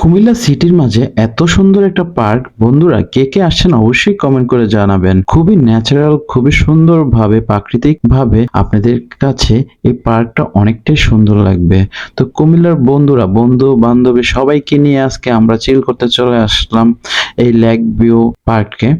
কুমিল্লা সিটির মাঝে এত সুন্দর একটা পার্ক, বন্ধুরা কে কে আসছেন অবশ্যই কমেন্ট করে জানাবেন। খুবই ন্যাচারাল খুবই সুন্দর ভাবে প্রাকৃতিক ভাবে আপনাদের কাছে এই পার্কটা অনেকটাই সুন্দর লাগবে। তো কুমিল্লার বন্ধুরা বন্ধু বান্ধবী সবাইকে নিয়ে আজকে আমরা চিল করতে চলে আসলাম এই লেক ভিউ পার্কে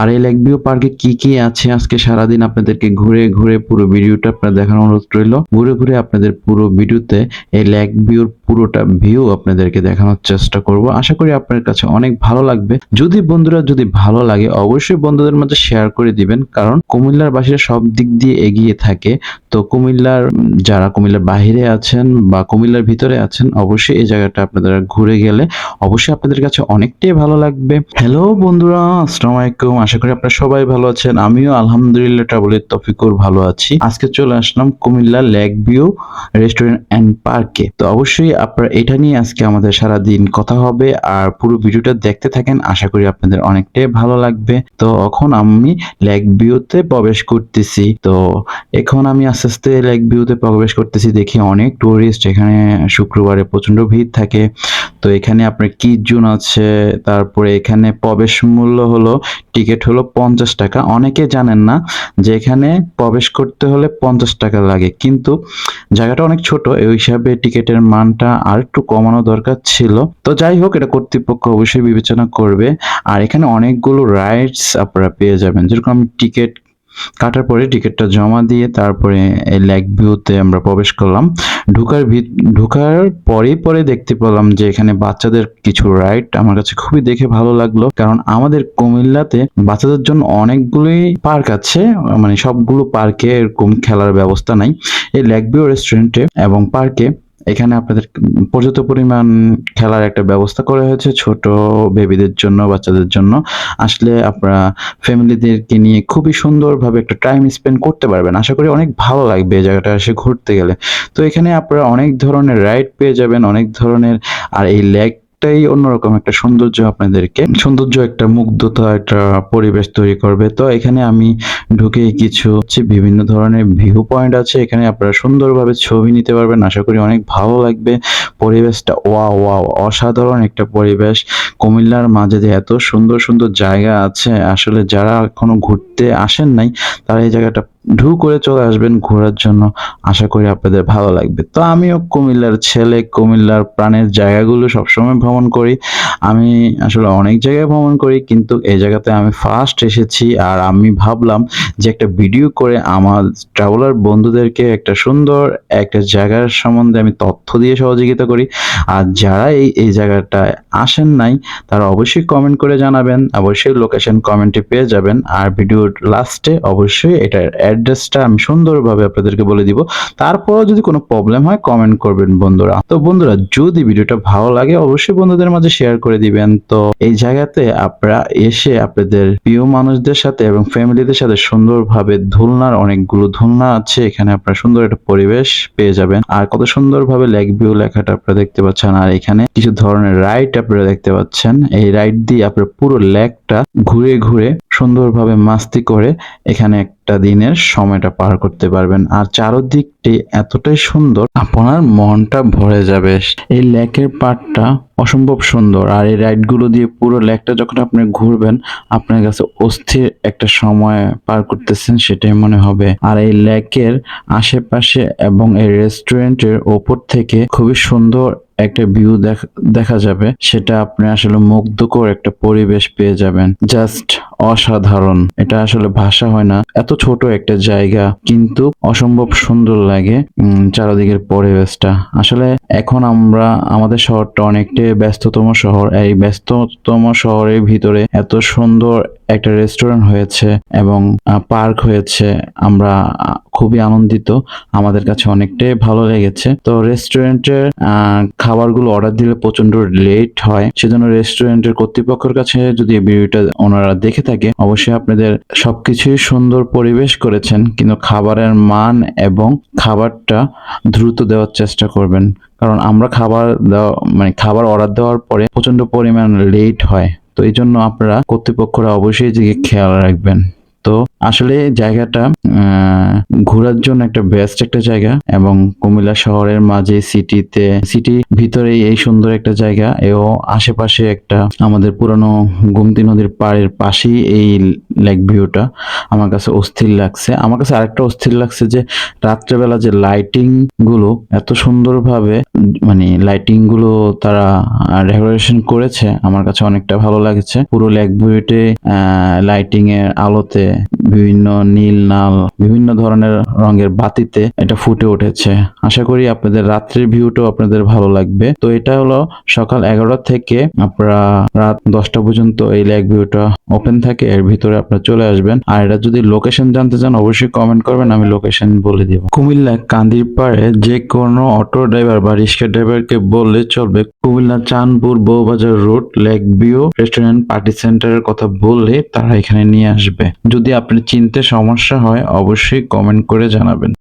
আর এই লেক ভিউ পার্কে কি কি আছে? আজকে সারাদিন আপনাদেরকে ঘুরে ঘুরে পুরো ভিডিওটা আপনার দেখার অনুরোধ রইল। ঘুরে ঘুরে আপনাদের পুরো ভিডিওতে এই লেক ভিউর পুরোটা ভিউ আপনাদেরকে দেখানোর চেষ্টা করব। আশা করি আপনার কাছে অনেক ভালো লাগবে। যদি বন্ধুরা যদি ভালো লাগে, অবশ্যই বন্ধুদের মধ্যে শেয়ার করে দিবেন। কারণ কুমিল্লার বাসীরা সব দিক দিয়ে এগিয়ে থাকে। তো কুমিল্লার যারা কুমিল্লার বাইরে আছেন বা কুমিল্লার ভিতরে আছেন, অবশ্যই এই জায়গাটা আপনারা ঘুরে গেলে অবশ্যই আপনাদের কাছে অনেকটাই ভালো লাগবে। হ্যালো বন্ধুরা আসসালামু আলাইকুম আশা করি আপনারা সবাই ভালো আছেন। আমিও আলহামদুলিল্লাহ ট্রাভেলের তফিকুর ভালো আছি। আজকে চলে আসলাম Comilla lake view restaurant and পার্কে। তো অবশ্যই আপনারা এটা নিয়ে আজকে আমাদের সারা দিন কথা হবে। আর পুরো ভিডিওটা দেখতে থাকেন, আশা করি আপনাদের অনেকটাই ভালো লাগবে। তো এখন আমি লেক ভিউতে প্রবেশ করতেছি। তো এখন আমি আস্তে আস্তে লেক ভিউতে প্রবেশ করতেছি, দেখি অনেক টুরিস্ট এখানে শুক্রবারে প্রচণ্ড ভিড় থাকে। তো এখানে আপনার কি জোন আছে, তারপরে এখানে প্রবেশ মূল্য হলো, টিকিট হলো পঞ্চাশ টাকা। অনেকে জানেন না যে এখানে প্রবেশ করতে হলে পঞ্চাশ টাকা লাগে। কিন্তু জায়গাটা অনেক ছোট, এই হিসাবে টিকিটের মানটা আর একটু কমানো দরকার ছিল। তো যাই হোক, এটা কর্তৃপক্ষ অবশ্যই বিবেচনা করবে। আর এখানে অনেকগুলো রাইডস আপনারা পেয়ে যাবেন। যেরকম আমি টিকিট কাটার পরে টিকিটটা জমা দিয়ে তারপরে এই লেক ভিউতে আমরা প্রবেশ করলাম। ঢুকার ঢুকার পরেই পরে দেখতে পেলাম যে এখানে বাচ্চাদের কিছু রাইড আমার কাছে খুবই দেখে ভালো লাগল। কারণ আমাদের কুমিল্লাতে বাচ্চাদের জন্য অনেকগুলোই পার্ক আছে। মানে সবগুলো পার্কে এরকম খেলার ব্যবস্থা নাই। এই লেক ভিউ রেস্টুরেন্টে এবং পার্কে এখানে আপনাদের পর্যাপ্ত পরিমাণ খেলার একটা ব্যবস্থা করা হয়েছে ছোট বেবিদের জন্য, বাচ্চাদের জন্য। আসলে আপনারা ফ্যামিলিদেরকে নিয়ে খুবই সুন্দরভাবে একটা টাইম স্পেন্ড করতে পারবেন। আশা করি অনেক ভালো লাগবে এই জায়গাটা এসে ঘুরতে গেলে। তো এখানে আপনারা অনেক ধরনের রাইড পেয়ে যাবেন, অনেক ধরনের আর এই লেকটাই অন্যরকম একটা সৌন্দর্য আপনাদেরকে। সৌন্দর্য একটা মুগ্ধতা, একটা পরিবেশ তৈরি করবে। তো এখানে আমি ঢুকে কিছু হচ্ছে বিভিন্ন ধরনের ভিউ পয়েন্ট আছে। এখানে আপনারা সুন্দরভাবে ছবি নিতে পারবেন। আশা করি অনেক ভালো লাগবে। পরিবেশটা ওয়া ওয়া অসাধারণ একটা পরিবেশ। কুমিল্লার মাঝে যে এত সুন্দর সুন্দর জায়গা আছে, আসলে যারা এখনও ঘুরতে আসেন নাই, তারা এই জায়গাটা ঢু করে চলে আসবেন ঘোরার জন্য। আশা করি আপনাদের ভালো লাগবে। তো আমিও কুমিল্লার ছেলে, কুমিল্লার প্রাণের জায়গাগুলো সবসময় ভ্রমণ করি। আমি আসলে অনেক জায়গায় ভ্রমণ করি, কিন্তু এই জায়গাতে আমি ফার্স্ট এসেছি আর আমি ভাবলাম যে একটা ভিডিও করে আমার ট্রাভেলার বন্ধুদেরকে একটা সুন্দর একটা জায়গার সম্বন্ধে আমি তথ্য দিয়ে সহযোগিতা করি। আর যারা এই এই জায়গাটায় আসেন নাই, তারা অবশ্যই কমেন্ট করে জানাবেন। অবশ্যই লোকেশন কমেন্টে পেয়ে যাবেন। আর ভিডিওর লাস্টে অবশ্যই এটার অ্যাড্রেসটা আমি সুন্দরভাবে আপনাদেরকে বলে দিব। তারপরও যদি কোনো প্রবলেম হয় কমেন্ট করবেন বন্ধুরা। তো বন্ধুরা, যদি ভিডিওটা ভালো লাগে, অবশ্যই বন্ধুদের মাঝে শেয়ার করে দিবেন। তো এই জায়গাতে আপনারা এসে আপনাদের প্রিয় মানুষদের সাথে এবং ফ্যামিলিদের সাথে সুন্দরভাবে ধুলনার অনেকগুলো ধুলনা আছে। এখানে আপনারা সুন্দর একটা পরিবেশ পেয়ে যাবেন। আর কত সুন্দরভাবে লেক ভিউ লেখাটা আপনারা দেখতে পাচ্ছেন। আর এখানে কিছু ধরনের রাইড আপনারা দেখতে পাচ্ছেন। এই রাইড দিয়ে আপনারা পুরো লেকটা ঘুরে ঘুরে সুন্দরভাবে মাস্তি করে এখানে একটা দিনের সময়টা পার করতে পারবেন। আর চারদিকটি এতটাই সুন্দর, আপনার মনটা ভরে যাবে। এই লেকের পাড়টা অসম্ভব সুন্দর, আর এই রাইডগুলো দিয়ে পুরো লেকটা যখন আপনি ঘুরবেন, আপনার কাছে অস্থির একটা সময় পার করতেছেন, সেটাই মনে হবে। আর এই লেকের আশেপাশে এবং এই রেস্টুরেন্টের ওপর থেকে খুবই সুন্দর একটা ভিউ দেখা যাবে, সেটা আপনি আসলে মুগ্ধকর একটা পরিবেশ পেয়ে যাবেন। জাস্ট অসাধারণ। এটা আসলে ভাষা হয় না, এত ছোট একটা জায়গা, কিন্তু অসম্ভব সুন্দর লাগে উম, চারদিকের পরিবেশটা। আসলে এখন আমরা আমাদের শহরটা অনেকটাই ব্যস্ততম শহর। এই ব্যস্ততম শহরের ভিতরে এত সুন্দর একটা রেস্টুরেন্ট হয়েছে এবং পার্ক হয়েছে। আমরা খুবই আনন্দিত। আমাদের কাছে অনেকটাই ভালো লেগেছে। তো রেস্টুরেন্টের খাবারগুলো অর্ডার দিলে প্রচণ্ড লেট হয়। সেজন্য রেস্টুরেন্টের কর্তৃপক্ষের কাছে যদি ভিডিওটা ওনারা দেখে থাকে অবশ্যই আপনাদের সবকিছুই সুন্দর পরিবেশ করেছেন। কিন্তু খাবারের মান এবং খাবারটা দ্রুত দেওয়ার চেষ্টা করবেন। কারণ আমরা খাবার দেওয়া মানে খাবার অর্ডার দেওয়ার পরে প্রচণ্ড পরিমাণ লেট হয়। তো এই জন্য আপনারা কর্তৃপক্ষরা অবশ্যই দিকে খেয়াল রাখবেন। তো আসলে জায়গাটা ঘোরার জন্য একটা বেস্ট একটা জায়গা এবং কুমিল্লা শহরের মাঝে সিটিতে সিটি ভিতরেই এই সুন্দর একটা জায়গা এও আশেপাশে একটা আমাদের পুরানো গুমতি নদীর পাড়ের পাশেই এই লেক ভিউটা আমার কাছে অস্থির লাগছে। আমার কাছে আরেকটা অস্থির লাগছে যে রাত্রেবেলা যে লাইটিংগুলো এত সুন্দরভাবে মানে লাইটিংগুলো তারা ডেকোরেশন করেছে, আমার কাছে অনেকটা ভালো লাগছে। পুরো লেক ভিউতে লাইটিং এর আলোতে বিভিন্ন নীল নাল বিভিন্ন ধরনের রঙের বাতিতে এটা ফুটে উঠেছে। আশা করি আপনাদের রাত্রির ভিউটাও আপনাদের ভালো লাগবে। তো এটা হলো সকাল এগারোটা থেকে আপনারা রাত দশটা পর্যন্ত এই লেক ভিউটা ওপেন থাকে। এর ভিতরে আপনারা চলে আসবেন। আর এটা যদি লোকেশন জানতে চান, অবশ্যই কমেন্ট করবেন, আমি লোকেশন বলে দিব। কুমিল্লা কান্দির পাড়ে যে কোনো অটো ড্রাইভার বা রিক্সা ড্রাইভারকে বললে চলবে। Comilla Chandpur Boubazar road, lake view restaurant, party সেন্টারের কথা বললে তারা এখানে নিয়ে আসবে। যদি আপনি চিনতে সমস্যা হয় অবশ্যই কমেন্ট করে জানাবেন।